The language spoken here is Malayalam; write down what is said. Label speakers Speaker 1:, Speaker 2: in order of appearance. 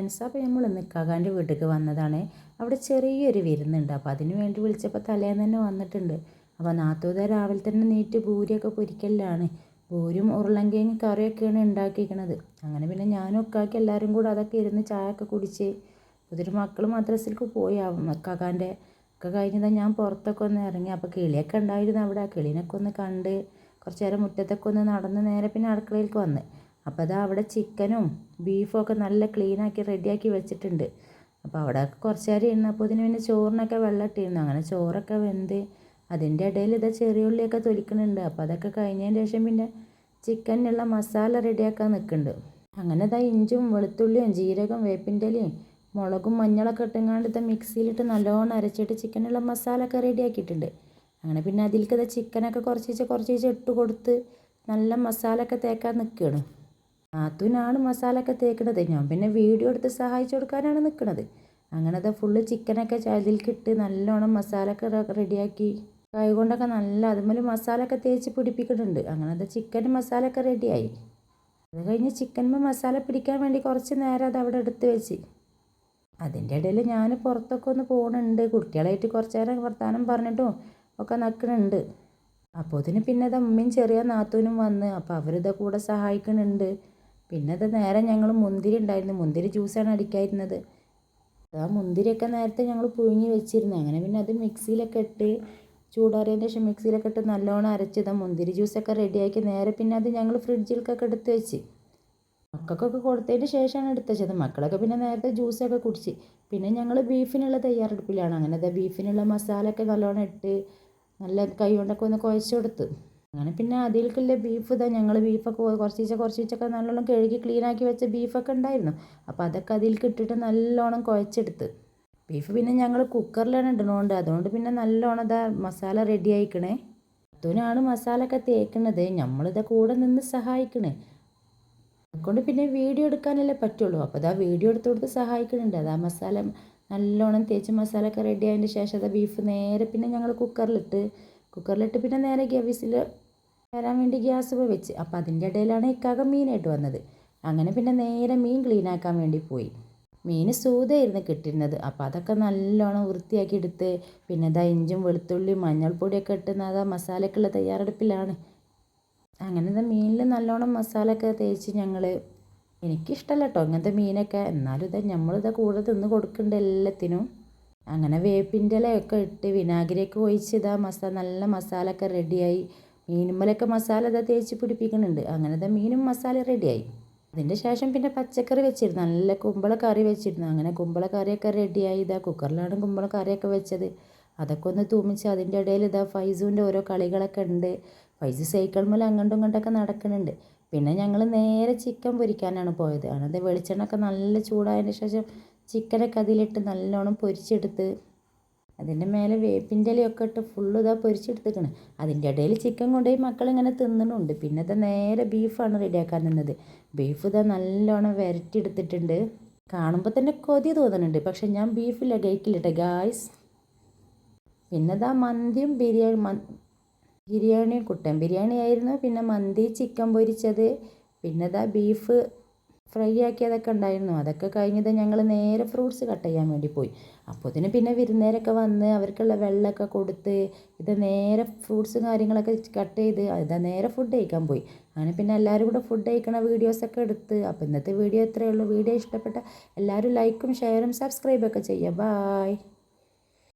Speaker 1: ഫ്രണ്ട്സ് അപ്പോൾ നമ്മൾ ഇന്ന് ഇക്കാകാന്റെ വീട്ടിലേക്ക് വന്നതാണ്. അവിടെ ചെറിയൊരു വിരുന്നുണ്ട്. അപ്പോൾ അതിന് വേണ്ടി വിളിച്ചപ്പോൾ തലേന്ന് തന്നെ വന്നിട്ടുണ്ട്. അപ്പോൾ നാത്തൂത രാവിലെ തന്നെ നീറ്റ് ഭൂരിയൊക്കെ പൊരിക്കലാണ്. ഭൂരും ഉരുളങ്കിഴങ്ങ് കറിയൊക്കെയാണ് ഉണ്ടാക്കിയിരിക്കണത്. അങ്ങനെ പിന്നെ ഞാനും ഒക്കാക്കി എല്ലാവരും കൂടെ അതൊക്കെ ഇരുന്ന് ചായ ഒക്കെ കുടിച്ച് ഇതൊരു മക്കൾ മദ്രസിലേക്ക് പോയി. കാക്കാന്റെ ഒക്കെ കഴിഞ്ഞതാ ഞാൻ പുറത്തൊക്കെ ഒന്ന് ഇറങ്ങി. അപ്പോൾ കിളിയൊക്കെ ഉണ്ടായിരുന്നു അവിടെ. ആ കിളിനൊക്കെ ഒന്ന് കണ്ട് കുറച്ച് നേരം മുറ്റത്തൊക്കെ ഒന്ന് നടന്ന് നേരെ പിന്നെ അടുക്കളയിലേക്ക് വന്ന്. അപ്പോൾ അതാ അവിടെ ചിക്കനും ബീഫും ഒക്കെ നല്ല ക്ലീനാക്കി റെഡിയാക്കി വെച്ചിട്ടുണ്ട്. അപ്പോൾ അവിടെ കുറച്ച് നേരം ഇരുന്നപ്പോൾ ഇതിന് പിന്നെ ചോറിനൊക്കെ വെള്ളം ഇട്ടിരുന്നു. അങ്ങനെ ചോറൊക്കെ വെന്ത് അതിന്റെ ഇടയിൽ ഇതാ ചെറിയ ഉള്ളിയൊക്കെ തൊലിക്കുന്നുണ്ട്. അപ്പോൾ അതൊക്കെ കഴിഞ്ഞതിന് ശേഷം പിന്നെ ചിക്കനുള്ള മസാല റെഡിയാക്കാൻ നിൽക്കുന്നുണ്ട്. അങ്ങനെ ഇതാ ഇഞ്ചും വെളുത്തുള്ളിയും ജീരകം വേപ്പിന്റെ ഇലയും മുളകും മഞ്ഞളൊക്കെ ഇട്ടുങ്ങാണ്ട് ഇത് മിക്സിയിലിട്ട് നല്ലോണം അരച്ചിട്ട് ചിക്കനുള്ള മസാല ഒക്കെ റെഡിയാക്കിയിട്ടുണ്ട് അങ്ങനെ പിന്നെ അതിലേക്ക് ഇത് ചിക്കനൊക്കെ കുറച്ച് കുറച്ച് ഇട്ട് കൊടുത്ത് നല്ല മസാലൊക്കെ തേക്കാൻ നിൽക്കുകയാണ്. നാത്തൂനാണ് മസാല ഒക്കെ തേക്കണത് ഞാൻ പിന്നെ വീഡിയോ എടുത്ത് സഹായിച്ചു കൊടുക്കാനാണ് നിൽക്കുന്നത് അങ്ങനത്തെ ഫുള്ള് ചിക്കനൊക്കെ ചതിൽക്കിട്ട് നല്ലോണം മസാല ഒക്കെ റെഡിയാക്കി കൈ കൊണ്ടൊക്കെ നല്ല അതുപോലെ മസാല ഒക്കെ തേച്ച് പിടിപ്പിക്കുന്നുണ്ട്. അങ്ങനത്തെ ചിക്കൻ മസാല ഒക്കെ റെഡിയായി അത് കഴിഞ്ഞ് ചിക്കനുമ്പോൾ മസാല പിടിക്കാൻ വേണ്ടി കുറച്ച് നേരം അത് അവിടെ എടുത്ത് വെച്ച്. അതിന്റെ ഇടയിൽ ഞാൻ പുറത്തൊക്കെ ഒന്ന് പോകുന്നുണ്ട് കുട്ടികളായിട്ട് കുറച്ച് നേരം വർത്തമാനം പറഞ്ഞിട്ടും ഒക്കെ നിൽക്കുന്നുണ്ട് അപ്പോൾ ഇതിന് പിന്നെ അത് അമ്മയും ചെറിയ നാത്തൂനും വന്ന്. അപ്പോൾ അവരിത് കൂടെ സഹായിക്കുന്നുണ്ട് പിന്നെ അത് നേരെ ഞങ്ങൾ മുന്തിരി ഉണ്ടായിരുന്നു. മുന്തിരി ജ്യൂസാണ് അടിക്കായിരുന്നത് ആ മുന്തിരിയൊക്കെ നേരത്തെ ഞങ്ങൾ പുഴുങ്ങി വെച്ചിരുന്നു. അങ്ങനെ പിന്നെ അത് മിക്സിയിലൊക്കെ ഇട്ട് ചൂടാറിയതിന് ശേഷം മിക്സിയിലൊക്കെ ഇട്ട് നല്ലോണം അരച്ചത് മുന്തിരി ജ്യൂസൊക്കെ റെഡിയാക്കി നേരെ പിന്നെ അത് ഞങ്ങൾ ഫ്രിഡ്ജിലേക്കൊക്കെ എടുത്ത് വെച്ച്. മക്കൾക്കൊക്കെ കൊടുത്തതിന് ശേഷമാണ് എടുത്ത് വെച്ചത് മക്കളൊക്കെ പിന്നെ നേരത്തെ ജ്യൂസൊക്കെ കുടിച്ച്. പിന്നെ ഞങ്ങൾ ബീഫിനുള്ള തയ്യാറെടുപ്പിലാണ്. അങ്ങനെ ബീഫിനുള്ള മസാലയൊക്കെ നല്ലോണം ഇട്ട് നല്ല കൈ കൊണ്ടൊക്കെ ഒന്ന് കുഴച്ച് കൊടുത്ത്. അങ്ങനെ പിന്നെ അതിലേക്കുള്ള ബീഫ് ഇതാ ഞങ്ങൾ ബീഫൊക്കെ കുറച്ചീച്ച കുറച്ചീച്ചൊക്കെ നല്ലോണം കഴുകി ക്ലീനാക്കി വെച്ച ബീഫൊക്കെ ഉണ്ടായിരുന്നു. അപ്പോൾ അതൊക്കെ അതിലേക്ക് ഇട്ടിട്ട് നല്ലോണം കുഴച്ചെടുത്ത്. ബീഫ് പിന്നെ ഞങ്ങൾ കുക്കറിലാണ് ഇടണോണ്ട് അതുകൊണ്ട് പിന്നെ നല്ലോണം ഇതാ മസാല റെഡി ആയിക്കണേ. അതുനാണ് മസാല ഒക്കെ തേക്കണത് നമ്മളിതാ കൂടെ നിന്ന് സഹായിക്കണേ. അതുകൊണ്ട് പിന്നെ വീഡിയോ എടുക്കാനല്ലേ പറ്റുള്ളൂ. അപ്പോൾ അതാ വീഡിയോ എടുത്ത് കൊടുത്ത് സഹായിക്കുന്നുണ്ട് അതാ മസാല നല്ലോണം തേച്ച് മസാല ഒക്കെ റെഡി ആയതിന്റെ ശേഷം അതാ ബീഫ് നേരെ പിന്നെ ഞങ്ങൾ കുക്കറിലിട്ട് കുക്കറിലിട്ട് പിന്നെ നേരെ ഗ്യാസിൽ വരാൻ വേണ്ടി ഗ്യാസ് വെച്ച്. അപ്പം അതിന്റെ ഇടയിലാണ് ഇക്കാക മീനായിട്ട് വന്നത്. അങ്ങനെ പിന്നെ നേരെ മീൻ ക്ലീൻ ആക്കാൻ വേണ്ടി പോയി. മീൻ സൂതയായിരുന്നു കിട്ടിയിരുന്നത് അപ്പോൾ അതൊക്കെ നല്ലോണം വൃത്തിയാക്കി എടുത്ത് പിന്നെ ഇതാ ഇഞ്ചും വെളുത്തുള്ളിയും മഞ്ഞൾപ്പൊടിയൊക്കെ ഇട്ടുന്ന അതാ മസാലയ്ക്കുള്ള തയ്യാറെടുപ്പിലാണ്. അങ്ങനെ ഇതാ മീനിൽ നല്ലോണം മസാലയൊക്കെ തേച്ച് ഞങ്ങൾ എനിക്കിഷ്ടമല്ല കേട്ടോ അങ്ങനത്തെ മീനൊക്കെ. എന്നാലും ഇതാ നമ്മളിതാ കൂടെ തിന്ന് കൊടുക്കേണ്ട എല്ലാത്തിനും. അങ്ങനെ വേപ്പിന്റെ ഇലയൊക്കെ ഇട്ട് വിനാഗിരിയൊക്കെ ഒഴിച്ച് മസാല നല്ല മസാല ഒക്കെ റെഡിയായി മീനുമ്മലൊക്കെ മസാല ഇതാ തേച്ച് പിടിപ്പിക്കുന്നുണ്ട്. അങ്ങനെ ഇതാ മീനും മസാല റെഡിയായി അതിന്റെ ശേഷം പിന്നെ പച്ചക്കറി വെച്ചിരുന്നു. നല്ല കുമ്പള കറി വെച്ചിരുന്നു. അങ്ങനെ കുമ്പള കറിയൊക്കെ റെഡിയായി ഇതാ കുക്കറിലാണ് കുമ്പള കറിയൊക്കെ വെച്ചത്. അതൊക്കെ ഒന്ന് തൂമിച്ച് അതിന്റെ ഇടയിൽ ഇതാ ഫൈസൂന്റെ ഓരോ കളികളൊക്കെ ഉണ്ട്. ഫൈസ് സൈക്കിൾ മുല അങ്ങോട്ടും ഇങ്ങോട്ടൊക്കെ നടക്കുന്നുണ്ട്. പിന്നെ ഞങ്ങൾ നേരെ ചിക്കൻ പൊരിക്കാനാണ് പോയത്. അതായത് വെളിച്ചെണ്ണ ഒക്കെ നല്ല ചൂടായതിന് ശേഷം ചിക്കനൊക്കെ അതിലിട്ട് നല്ലോണം പൊരിച്ചെടുത്ത് അതിന്റെ മേലെ വേപ്പിന്റെ ഇലയൊക്കെ ഇട്ട് ഫുള്ള് ഇതാ പൊരിച്ചെടുത്തേക്കണ് അതിന്റെ ഇടയിൽ ചിക്കൻ കൊണ്ടുപോയി മക്കളിങ്ങനെ തിന്നണുണ്ട്. പിന്നെ ഇതാ നേരെ ബീഫാണ് റെഡിയാക്കാൻ നിന്നത്. ബീഫ് ഇതാ നല്ലോണം വരട്ടിയെടുത്തിട്ടുണ്ട്. കാണുമ്പോൾ തന്നെ കൊതി തോന്നുന്നുണ്ട്. പക്ഷെ ഞാൻ ബീഫില്ല കഴിക്കില്ലട്ടെ ഗായ്സ് പിന്നെ ഇതാ മന്തിയും ബിരിയാണി ബിരിയാണിയും കുട്ടൻ. ബിരിയാണി ആയിരുന്നു പിന്നെ മന്തി ചിക്കൻ പൊരിച്ചത്. പിന്നെ ഇതാ ബീഫ് ഫ്രൈ ആക്കിയതൊക്കെ ഉണ്ടായിരുന്നു. അതൊക്കെ കഴിഞ്ഞത് ഞങ്ങൾ നേരെ ഫ്രൂട്ട്സ് കട്ട് ചെയ്യാൻ വേണ്ടി പോയി. അപ്പോൾ ഇതിന് പിന്നെ വിരുന്നേരൊക്കെ വന്ന് അവർക്കുള്ള വെള്ളമൊക്കെ കൊടുത്ത് ഇത് നേരെ ഫ്രൂട്ട്സും കാര്യങ്ങളൊക്കെ കട്ട് ചെയ്ത് ഇതാ നേരെ ഫുഡ് കഴിക്കാൻ പോയി. അങ്ങനെ പിന്നെ എല്ലാവരും കൂടെ ഫുഡ് കഴിക്കണ വീഡിയോസൊക്കെ എടുത്ത്. അപ്പോൾ ഇന്നത്തെ വീഡിയോ ഇത്രയേ ഉള്ളൂ. വീഡിയോ ഇഷ്ടപ്പെട്ട എല്ലാവരും ലൈക്കും ഷെയറും സബ്സ്ക്രൈബൊക്കെ ചെയ്യുക. ബായ്